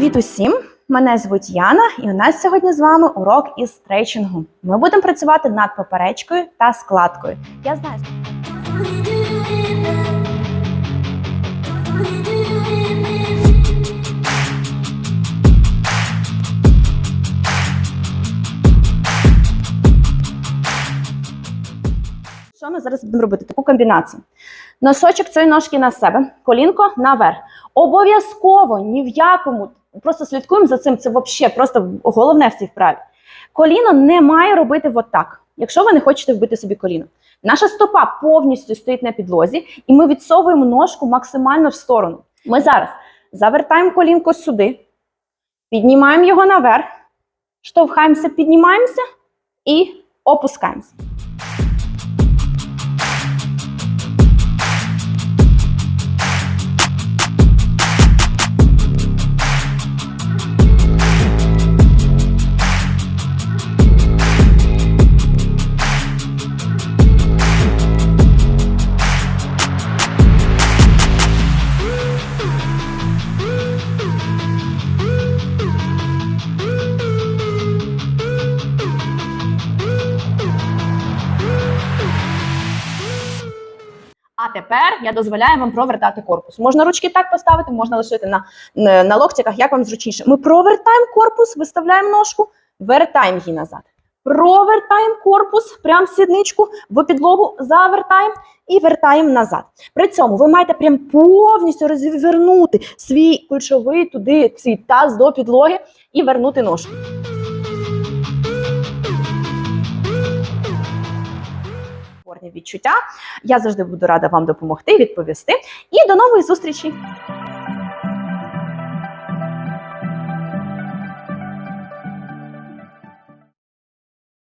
Привіт усім! Мене звуть Яна, і у нас сьогодні з вами урок із стрейчингу. Ми будемо працювати над поперечкою та складкою. Я знаю, що ми зараз будемо робити таку комбінацію. Носочок цієї ножки на себе, колінко наверх. Обов'язково ні в якому, просто слідкуємо за цим. Це взагалі просто головне в цій вправі. Коліно не має робити отак, якщо ви не хочете вбити собі коліно. Наша стопа повністю стоїть на підлозі, і ми відсовуємо ножку максимально в сторону. Ми зараз завертаємо колінко сюди, піднімаємо його наверх, штовхаємося, піднімаємося і опускаємося. А тепер я дозволяю вам провертати корпус. Можна ручки так поставити, можна лишити на, на, локтиках, як вам зручніше. Ми провертаємо корпус, виставляємо ножку, вертаємо її назад. Провертаємо корпус, прям сідничку в підлогу, завертаємо і вертаємо назад. При цьому ви маєте прям повністю розвернути свій ключовий туди, свій таз до підлоги і вернути ножку. Комфортні відчуття. Я завжди буду рада вам допомогти, відповісти. І до нової зустрічі!